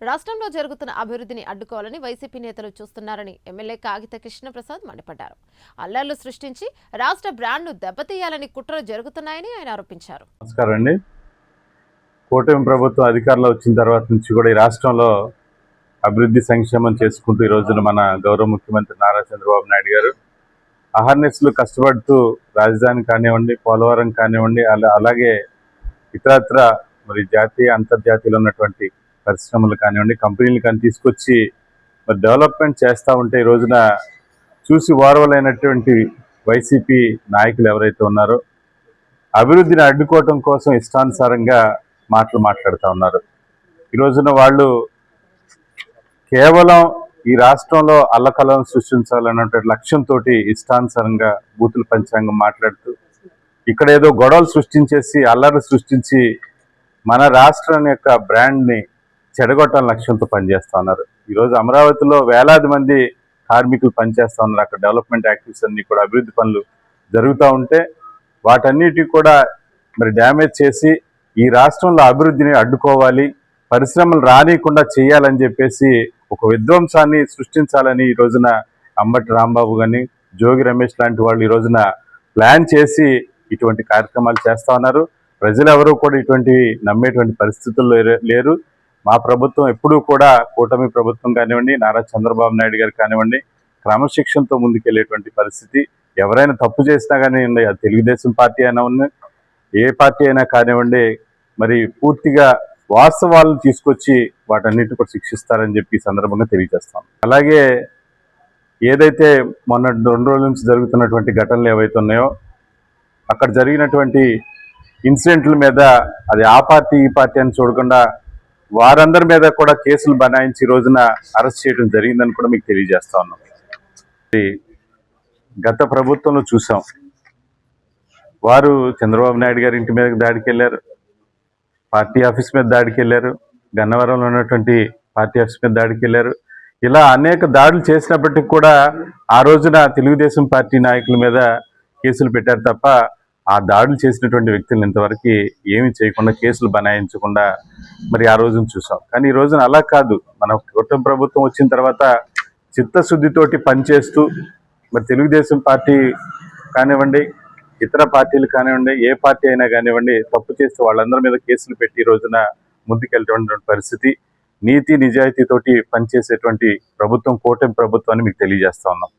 రాష్ట్రంలో జరుగుతున్న అభివృద్ధిని అడ్డుకోవాలని వైసీపీ నేతలు చూస్తున్నారని ఎమ్మెల్యే కాగిత కృష్ణప్రసాద్ మండిపడ్డారు. అల్లర్లు సృష్టించి రాష్ట్ర బ్రాండ్ను దెబ్బతీయాలని కుట్రలు జరుగుతున్నాయని ఆయన ఆరోపించారు. నమస్కారం అండి. కూటమి ప్రభుత్వం అధికారంలో వచ్చిన తర్వాత నుంచి కూడా ఈ రాష్ట్రంలో అభివృద్ధి సంక్షేమం చేసుకుంటూ ఈ రోజున మన గౌరవ ముఖ్యమంత్రి నారా చంద్రబాబు నాయుడు గారు అహర్నెస్లు కష్టపడుతూ రాజధాని కానివ్వండి పోలవరం కానివ్వండి అలా అలాగే ఇతరత్ర మరి జాతీయ అంతర్జాతీయలో ఉన్నటువంటి పరిశ్రమలు కానివ్వండి కంపెనీలు కానీ తీసుకొచ్చి మరి డెవలప్మెంట్ చేస్తూ ఉంటే ఈ రోజున చూసి ఓర్వలైనటువంటి వైసీపీ నాయకులు ఎవరైతే ఉన్నారో అభివృద్ధిని అడ్డుకోవటం కోసం ఇష్టానుసారంగా మాటలు మాట్లాడుతూ ఉన్నారు. ఈ రోజున వాళ్ళు కేవలం ఈ రాష్ట్రంలో అల్లకలం సృష్టించాలన్నటువంటి లక్ష్యంతో ఇష్టానుసారంగా బూతుల పంచాంగం మాట్లాడుతూ ఇక్కడ ఏదో గొడవలు సృష్టించేసి అల్లరి సృష్టించి మన రాష్ట్రం యొక్క బ్రాండ్ని చెడగొట్టాలని లక్ష్యంతో పనిచేస్తూ ఉన్నారు ఈరోజు అమరావతిలో వేలాది మంది కార్మికులు పనిచేస్తూ ఉన్నారు అక్కడ డెవలప్మెంట్ యాక్టివిటీస్ అన్ని కూడా అభివృద్ధి పనులు జరుగుతూ ఉంటే వాటన్నిటి కూడా మరి డ్యామేజ్ చేసి ఈ రాష్ట్రంలో అభివృద్ధిని అడ్డుకోవాలి పరిశ్రమలు రానియకుండా చేయాలని చెప్పేసి ఒక విధ్వంసాన్ని సృష్టించాలని ఈ రోజున అంబటి రాంబాబు కానీ జోగి రమేష్ లాంటి వాళ్ళు ఈ రోజున ప్లాన్ చేసి ఇటువంటి కార్యక్రమాలు చేస్తూ ఉన్నారు. ప్రజలు ఎవరూ కూడా ఇటువంటి నమ్మేటువంటి పరిస్థితుల్లో లేరు. మా ప్రభుత్వం ఎప్పుడూ కూడా కూటమి ప్రభుత్వం కానివ్వండి నారా చంద్రబాబు నాయుడు గారు కానివ్వండి క్రమశిక్షణతో ముందుకెళ్ళేటువంటి పరిస్థితి. ఎవరైనా తప్పు చేసినా కానివ్వండి అది తెలుగుదేశం పార్టీ అయినా ఉంది ఏ పార్టీ అయినా కానివ్వండి మరి పూర్తిగా వాస్తవాలను తీసుకొచ్చి వాటన్నిటి కూడా శిక్షిస్తారని చెప్పి సందర్భంగా తెలియజేస్తాం. అలాగే ఏదైతే మొన్న రెండు రోజుల నుంచి జరుగుతున్నటువంటి ఘటనలు ఏవైతే ఉన్నాయో అక్కడ జరిగినటువంటి ఇన్సిడెంట్ల మీద అది ఆ పార్టీ ఈ పార్టీ అని చూడకుండా వారందరి మీద కూడా కేసులు బనాయించి రోజున అరెస్ట్ చేయడం జరిగిందని కూడా మీకు తెలియజేస్తా ఉన్నాం. గత ప్రభుత్వంలో చూసాం. వారు చంద్రబాబు నాయుడు గారి ఇంటి మీద దాడికి వెళ్ళారు పార్టీ ఆఫీస్ మీద దాడికి వెళ్ళారు గన్నవరంలో ఉన్నటువంటి పార్టీ ఆఫీస్ మీద దాడికి వెళ్ళారు ఇలా అనేక దాడులు చేసినప్పటికీ కూడా ఆ రోజున తెలుగుదేశం పార్టీ నాయకుల మీద కేసులు పెట్టారు తప్ప ఆ దాడులు చేసినటువంటి వ్యక్తులను ఇంతవరకు ఏమి చేయకుండా కేసులు బనాయించకుండా మరి ఆ రోజున చూసాం. కానీ ఈ రోజున అలా కాదు. మన కుటుంబ ప్రభుత్వం వచ్చిన తర్వాత చిత్తశుద్ధితోటి పనిచేస్తూ మరి తెలుగుదేశం పార్టీ కానివ్వండి ఇతర పార్టీలు కానివ్వండి ఏ పార్టీ అయినా కానివ్వండి తప్పు చేస్తే వాళ్ళందరి మీద కేసులు పెట్టి ఈ రోజున ముందుకెళ్ళేటువంటి పరిస్థితి నీతి నిజాయితీతోటి పనిచేసేటువంటి ప్రభుత్వం కూటమి ప్రభుత్వాన్ని మీకు తెలియజేస్తా ఉన్నాం.